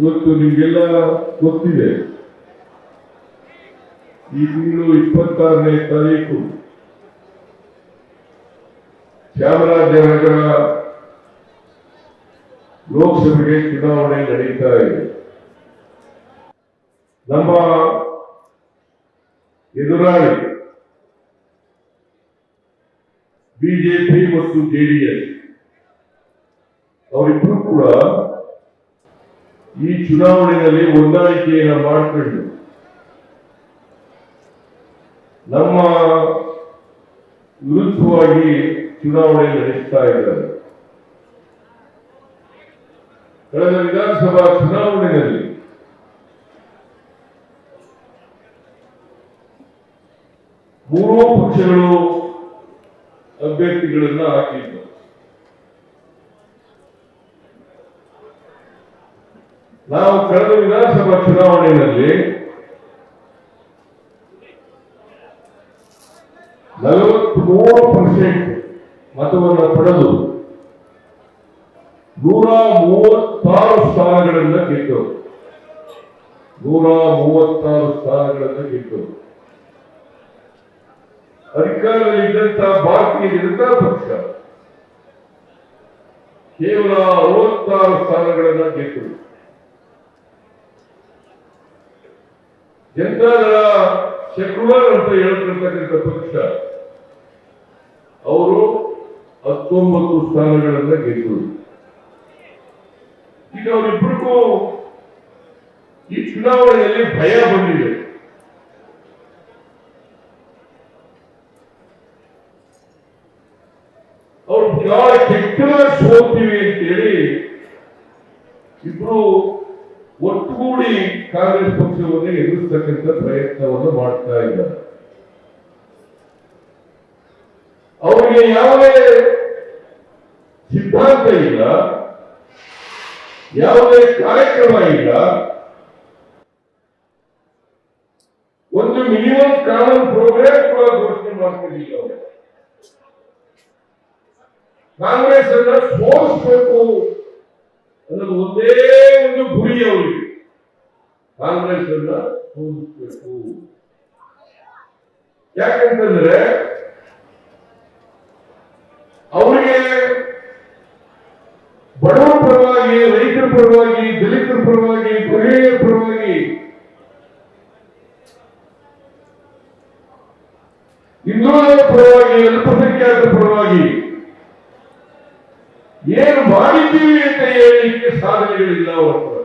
ಇವತ್ತು ನಿಮಗೆಲ್ಲ ಗೊತ್ತಿದೆ. ಈ ತಿಂಗಳು ಇಪ್ಪತ್ತಾರನೇ ತಾರೀಕು. ಚಾಮರಾಜನಗರ ಲೋಕಸಭೆಗೆ ಚುನಾವಣೆ ನಡೀತಾ ಇದೆ. ನಮ್ಮ ಎದುರಾಳಿ ಬಿಜೆಪಿ ಮತ್ತು ಜೆಡಿಎಸ್ ಅವರಿಬ್ಬರು ಕೂಡ ಈ ಚುನಾವಣೆಯಲ್ಲಿ ಹೊಂದಾಣಿಕೆಯನ್ನು ಮಾಡಿಕೊಂಡು ನಮ್ಮ ವಿರುದ್ಧವಾಗಿ ಚುನಾವಣೆ ನಡೆಸ್ತಾ ಇದ್ದಾರೆ. ಕಳೆದ ವಿಧಾನಸಭಾ ಚುನಾವಣೆಯಲ್ಲಿ ಮೂರೂ ಪಕ್ಷಗಳು ಅಭ್ಯರ್ಥಿಗಳನ್ನ ಹಾಕಿದ್ದು ನಾವು ಕಳೆದ ವಿಧಾನಸಭಾ ಚುನಾವಣೆಯಲ್ಲಿ ನಲವತ್ಮೂರು ಪರ್ಸೆಂಟ್ ಮತವನ್ನು ಪಡೆದು ನೂರ ಮೂವತ್ತಾರು ಸ್ಥಾನಗಳನ್ನು ಗೆದ್ದವು ನೂರ ಮೂವತ್ತಾರು ಸ್ಥಾನಗಳನ್ನು ಗೆದ್ದವು ಅಧಿಕಾರದಲ್ಲಿದ್ದಂತ ಭಾರತೀಯ ಜನತಾ ಪಕ್ಷ ಕೇವಲ ಅರವತ್ತಾರು ಸ್ಥಾನಗಳನ್ನು ಗೆದ್ದು. ಜನತಾದಳ ಸೆಕ್ಯುಲರ್ ಅಂತ ಹೇಳ್ತಿರ್ತಕ್ಕಂಥ ಪಕ್ಷ, ಅವರು ಹತ್ತೊಂಬತ್ತು ಸ್ಥಾನಗಳನ್ನ ಗೆದ್ದರು ಈಗ ಅವರಿಬ್ಬರಿಗೂ ಈ ಚುನಾವಣೆಯಲ್ಲಿ ಭಯ ಬಂದಿದೆ. ಅವರು ಯಾವ ಕೆಟ್ಟ ಸೋತೀವಿ ಅಂತೇಳಿ ಇಬ್ರು ಒಟ್ಟುಗೂಡಿ ಕಾಂಗ್ರೆಸ್ ಪಕ್ಷವನ್ನು ಎದುರಿಸತಕ್ಕಂಥ ಪ್ರಯತ್ನವನ್ನು ಮಾಡ್ತಾ ಇದ್ದಾರೆ. ಅವರಿಗೆ ಯಾವುದೇ ಸಿದ್ಧಾಂತ ಇಲ್ಲ, ಯಾವುದೇ ಕಾರ್ಯಕ್ರಮ ಇಲ್ಲ. ಒಂದು ಮಿನಿಮಮ್ ಕಾನೂನು ಪ್ರೋಗ್ರಾಮ್ ಕೂಡ ಘೋಷಣೆ ಮಾಡ್ತಿರಲಿಲ್ಲ ಕಾಂಗ್ರೆಸ್ ಅನ್ನ ಸೋಲಿಸಬೇಕು. ಅನ್ನೋದು ಒಂದೇ ಒಂದು ಗುರಿ ಅವರಿಗೆ. ಕಾಂಗ್ರೆಸ್ ಅನ್ನ ಸೋಲಿಸಬೇಕು ಯಾಕಂತಂದ್ರೆ, ಅವರಿಗೆ ಬಡವರ ಪರವಾಗಿ, ರೈತರ ಪರವಾಗಿ, ದಲಿತರ ಪರವಾಗಿ, ಮಹಿಳೆಯರ ಪರವಾಗಿ ಹಿಂದೂಗಳ ಪರವಾಗಿ, ಅಲ್ಪಸಂಖ್ಯಾತರ ಪರವಾಗಿ ಏನು ಮಾಡಿದ್ದೀವಿ ಅಂತ ಹೇಳಲಿಕ್ಕೆ ಸಾಧನೆಗಳಿಲ್ಲ ಅವರು